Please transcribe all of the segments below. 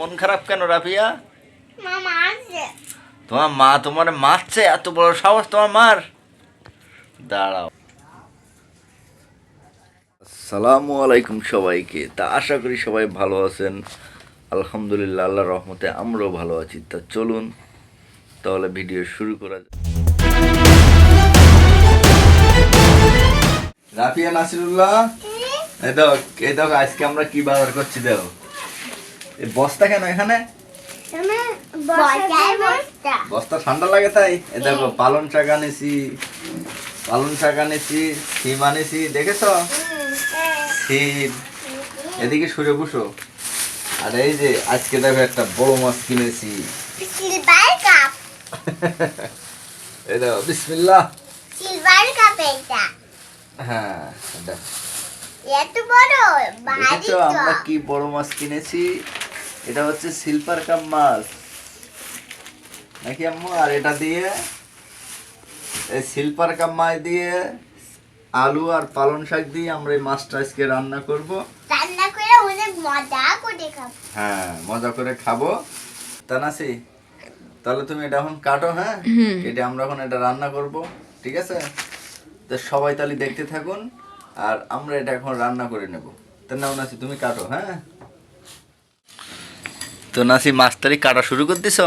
মন খারাপ কেন রাফিয়া? তোমার মা তোমার মারছে? এত বড় সাহস তোমার মার। দাঁড়াও। আসসালামু আলাইকুম সবাইকে। তা আশা করি সবাই ভালো আছেন। আলহামদুলিল্লাহ আল্লাহ রহমতে আমরাও ভালো আছি। তা চলুন তাহলে ভিডিও শুরু করা যাক। রাফিয়া নাসিরুল্লাহ? এই দেখো এই দেখ আজকে আমরা কি বাজার করছি দেখো। বস্তা কেন এখানে? বসতা। ঠান্ডা লাগে তাই? এ দেখো পালন শাক আনেছি পালন শাক আনেছি সিম আনেছি দেখেছ? সিম। এদিকে সরে বসো। আর এই যে আজকে দেখো একটা বড় মাছ কিনেছি। সিলভার এই দেখো বিসমিল্লাহ। সিলভার কাপ এটা হ্যাঁ এটা। এত বড় ভারী দেখেছ তো। আমরা কি বড় মাছ কিনেছি? এটা হচ্ছে সিলভার কাপ মাছ। নাকি আম্মু? আর এটা দিয়ে এই সিলভার কাপ মাছ দিয়ে আলু আর পালং শাক দিয়ে আমরা এই মাছটা আজকে রান্না করব। রান্না করে অনেক মজা করে খাব। হ্যাঁ মজা করে খাব। তা নাসি তাহলে তুমি এটা এখন কাটো হ্যাঁ? এটা আমরা এখন এটা রান্না করব ঠিক আছে? তো সবাই তাহলে দেখতে থাকুন আর আমরা এটা এখন রান্না করে নেব। তো নাও নাসি তুমি কাটো হ্যাঁ? তো নাসি মাছ তারিখ কাটা শুরু করে দিছ?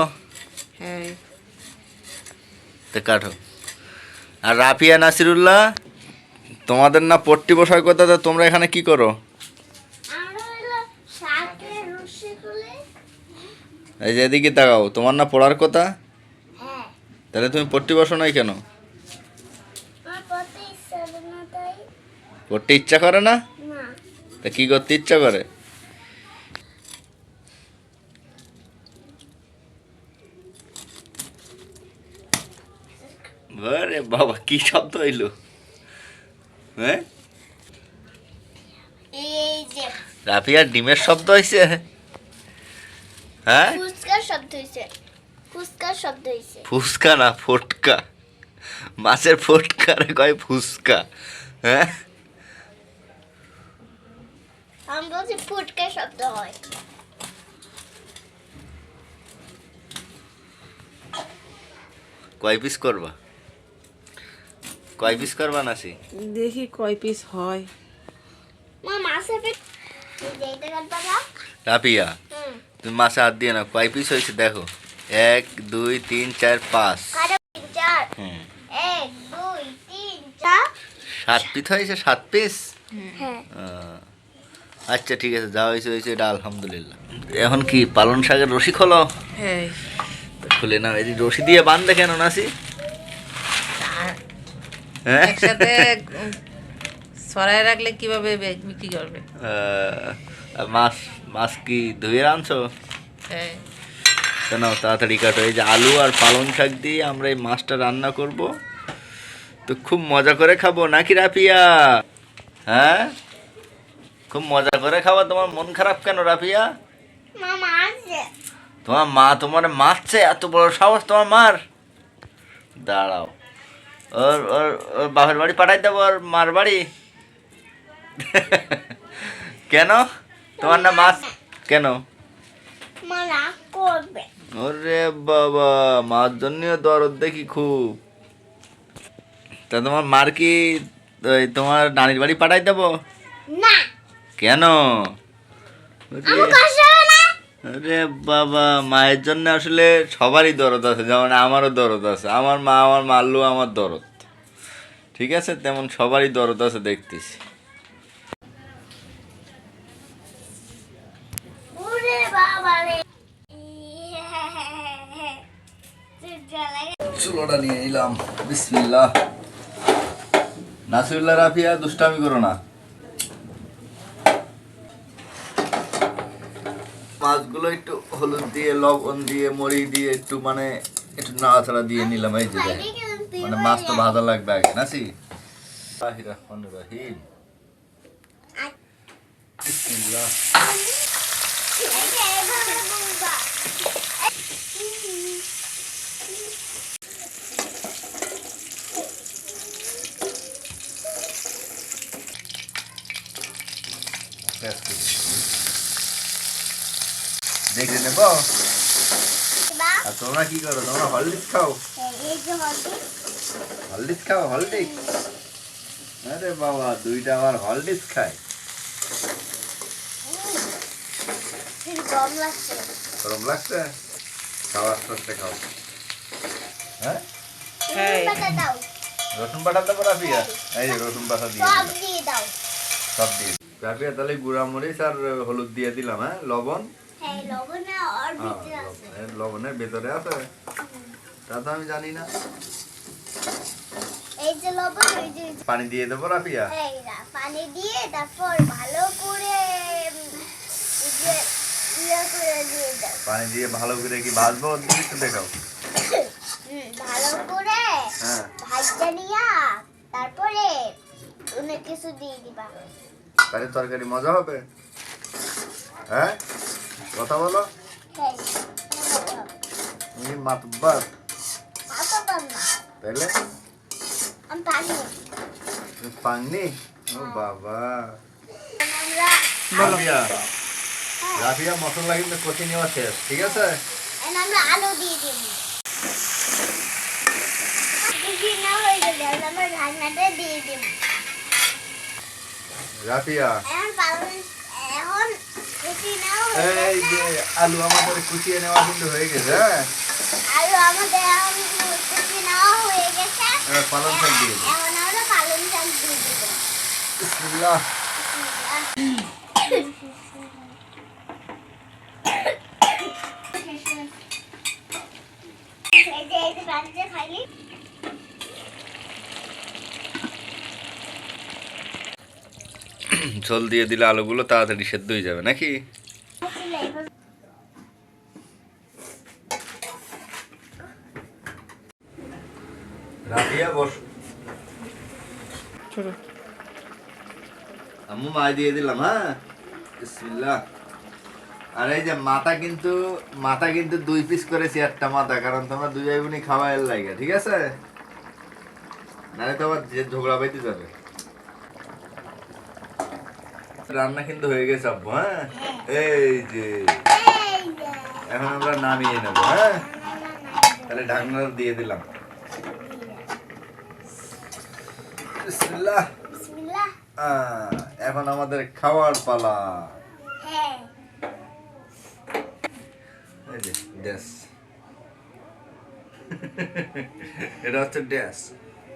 হ্যাঁ। তো কাটো। আর রাফিয়া নাসিরুল্লাহ তোমাদের না পট্টি বসার কথা তো তোমরা এখানে কি করো? এই যে এদিকে তাকাও তোমার না পড়ার কথা? হ্যাঁ। তাহলে তুমি পট্টি বসো নাই কেন? আমার ইচ্ছা হবে না তাই। পড়তে ইচ্ছা করে না? না। তা কি করতে ইচ্ছা করে? আরে বাবা কি শব্দ হইল হ্যাঁ? রাফিয়ার ডিমের শব্দ হয়েছে হ্যাঁ? ফুচকার শব্দ হয়েছে ফুচকার শব্দ হয়েছে ফুসকা না ফটকা। মাছের ফটকা রে কয় ফুসকা হ্যাঁ? আমি বলছি ফুটকার শব্দ হয়। কয় পিস করবা? কয় পিস করবা নাসি দেখি কয় পিস হয়। মা না রাফিয়া তুমি মাছে হাত দিয়ে না কয় পিস হয়েছে দেখো। এক দুই তিন চার পাঁচ। সাত পিস হয়েছে? সাত পিস হ্যাঁ। আচ্ছা ঠিক আছে যা হয়েছে হয়েছে এটা আলহামদুলিল্লাহ। এখন কি পালন শাকের রশি খোলো হ্যাঁ। খুলে নাও এই যে রশি দিয়ে বাঁধবে কেন নাসি? একসাথে সরাই রাখলে কীভাবে বিক্রি করবে? মাছ মাছ কি ধুয়ে আনছো হ্যাঁ। নাও তাড়াতাড়ি কাটো। এই যে আলু আর পালং শাক দিয়ে আমরা এই মাছটা রান্না করব। তো খুব মজা করে খাব নাকি রাফিয়া? হ্যাঁ? খুব মজা করে খাব। তোমার মন খারাপ কেন রাফিয়া? তোমার মা তোমার মারছে? এত বড় সাহস তোমার মার? দাঁড়াও। ওর ওর ওর বাপের বাড়ি পাঠাই দেবো ওর মার বাড়ি? কেন? তোমার না মাছ কেন? ওরে বাবা মার জন্য দরদ দেখি খুব। তা তোমার মার কি তোমার নানির বাড়ি পাঠাই দেবো? না। কেন? আরে বাবা মায়ের জন্য আসলে সবারই দরদ আছে যেমন আমারও দরদ আছে। আমার মা আমার মারলেও আমার দরদ। ঠিক আছে? তেমন সবারই দরদ আছে দেখতেছি। ওরে বাবা রে। জ্বালায় চুলোটা নিয়ে নিলাম। বিসমিল্লাহ। নাসিরুল্লাহ রাফিয়া দুষ্টামি করো না। মাছগুলো একটু হলুদ দিয়ে লবণ দিয়ে মরি দিয়ে একটু মানে একটু নাড়াচাড়া দিয়ে নিলাম এই যে মানে মাছ তো ভাজা লাগবে আগে নাসি রহিম বিসমিল্লাহ। দেখে নেব? আর তোমরা কি করো? তোমরা হলদিস খাও? এই যে হলদি হলদিস খাও? হলদিস আরে বাবা দুইটা আবার হলদিস খায়। গরম লাগছে। গরম খাও আস্তে আস্তে খাও। হ্যাঁ? হ্যাঁ। রসুন বাটা দাও। রসুন বাটা দেবো রাফিয়া? এই যে রসুন বাটা দিয়ে সব দিয়ে। রাফিয়া তাহলে গুঁড়া মরিচ আর হলুদ দিয়ে দিলাম হ্যাঁ? লবণ? হ্যাঁ হ্যাঁ, লবণের ভেতরে আছে। তা তো আমি জানি না। এই যে লবণ এই যে পানি দিয়ে দেবো রাফিয়া? এই পানি দিয়ে তারপর ভালো করে যে ইয়ে করে দিয়ে দাও। পানি দিয়ে ভালো করে কি ভাজবো? দিকে একটু দেখাও। ভালো করে হ্যাঁ। নিয়া তারপরে অনেক কিছু দিয়ে দিবা। তাহলে তরকারি মজা হবে। হ্যাঁ? কথা বলো। তুমি মাতব্বার। তাহলে পাংনি ও বাবা। রাফিয়া। রাফিয়া মশলা কিন্তু কষে নেওয়া শেষ ঠিক আছে? আমরা আলু দিয়ে দিই রাফিয়া এখন পালন এখন বেশি না হয়ে এই গেলে যে আলু আমাদের কুচিয়ে নেওয়া কিন্তু হয়ে গেছে হ্যাঁ? আলু আমাদের এখন বেশি হয়ে গেছে। পালং শাক দিয়ে এখন আমরা পালন শাক দিয়ে দিব। বিসমিল্লাহ। এই যে এই যে বাড়িতে খাইলি ঝোল দিয়ে দিলে আলুগুলো তাড়াতাড়ি সেদ্ধ হয়ে যাবে নাকি? রাফিয়া বস। আম্মু মাই দিয়ে দিলাম হ্যাঁ? বিসমিল্লাহ। আর এই যে মাথা কিন্তু মাথা কিন্তু দুই পিস করেছি একটা মাথা কারণ তোমরা দুই ভাই বোনই খাওয়া এর লাগে ঠিক আছে? নাহলে তো আবার যে ঝগড়া পাইতে যাবে। রান্না কিন্তু হয়ে গেছে আব্বু হ্যাঁ? এই যে। এই যে। এখন আমরা নামিয়ে নেব হ্যাঁ? তাহলে ঢাকনা দিয়ে দিলাম। বিসমিল্লাহ। বিসমিল্লাহ। এখন আমাদের খাওয়ার পালা। হ্যাঁ। ড্যাস। এটা হচ্ছে ড্যাস।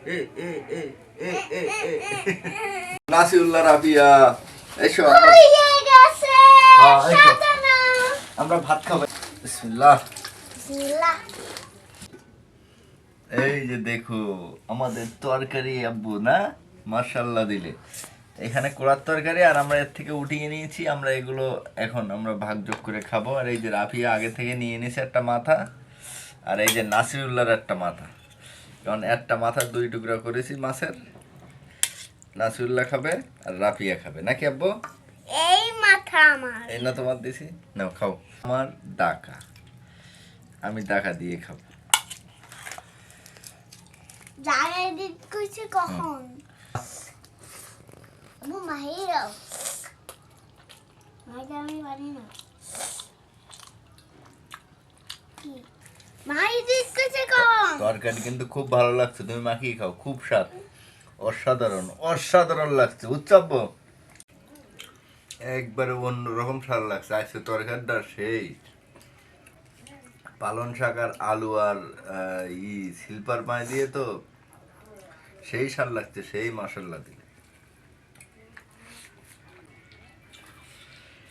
এ এ এ এ এ এ। নাসিউল্লাহ রাবিয়া এসো। আমরা- হয়ে আমরা ভাত খাব। বিসমিল্লাহ। বিসমিল্লাহ। এই যে দেখো আমাদের তরকারি আব্বু না? মার্শাল্লাহ দিলে। এখানে কোড়ার তরকারি আর আমরা এর থেকে উঠিয়ে নিয়েছি। আমরা এগুলো এখন আমরা ভাগযোগ করে খাব। আর এই যে রাফিয়া আগে থেকে নিয়ে নিয়েছে একটা মাথা আর এই যে নাসিরুল্লাহর একটা মাথা। কারণ একটা মাথা দুই টুকরা করেছি মাছের। নাসিরুল্লাহ খাবে আর রাফিয়া খাবে। নাকি আব্বু? এই মাথা আমার। এই না তোমার দিছি? নাও খাও। আমার ডাকা। আমি ডাকা দিয়ে খাব। জায়গা এডিট করছে কখন? আমি মাহিরাও মাহিরা আমি পারি না। তরকারি কিন্তু খুব ভালো লাগছে তুমি মাখিয়ে খাও খুব স্বাদ। অসাধারণ অসাধারণ লাগছে উচ্চাব্য একবারে অন্যরকম স্বাদ লাগছে আজকে তরকারিটা সেই। পালন শাক আর আলু আর ই শিল্পার পায়ে দিয়ে তো সেই স্বাদ লাগছে, সেই মশলা দিয়ে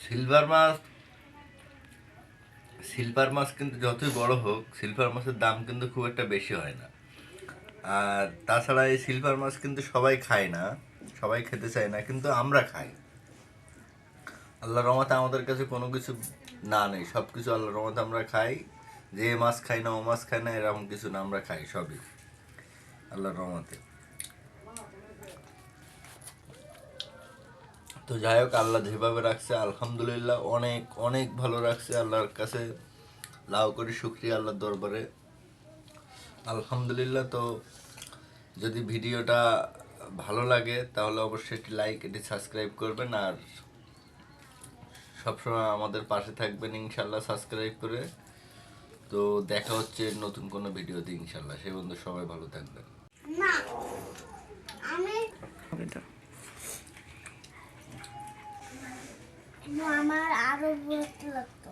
সিলভার মাছ সিলভার মাছ কিন্তু যতই বড় হোক, সিলভার মাছের দাম কিন্তু খুব একটা বেশি হয় না। আর তাছাড়া এই সিলভার মাছ কিন্তু সবাই খায় না, সবাই খেতে চায় না, কিন্তু আমরা খাই। আল্লাহ রহমতে আমাদের কাছে কোনো কিছু না নেই, সব কিছু আল্লাহ রহমতে আমরা খাই। যে মাছ খাই না, ও মাছ খাই না, এরকম কিছু না, আমরা খাই, সবই। আল্লাহর রহমতে। তো যাই হোক আল্লাহ যেভাবে রাখছে আলহামদুলিল্লাহ অনেক অনেক ভালো রাখছে আল্লাহর কাছে। লাউ করি শুক্রিয়া আল্লাহর দরবারে। আলহামদুলিল্লাহ তো যদি ভিডিওটা ভালো লাগে তাহলে অবশ্যই একটি লাইক এটি সাবস্ক্রাইব করবেন আর সবসময় আমাদের পাশে থাকবেন ইনশাল্লাহ সাবস্ক্রাইব করে। তো দেখা হচ্ছে নতুন কোনো ভিডিওতে ইনশাল্লাহ সেই বন্ধু সবাই ভালো থাকবেন। না আমি হবে তো আমার আরও বিরক্ত লাগতো।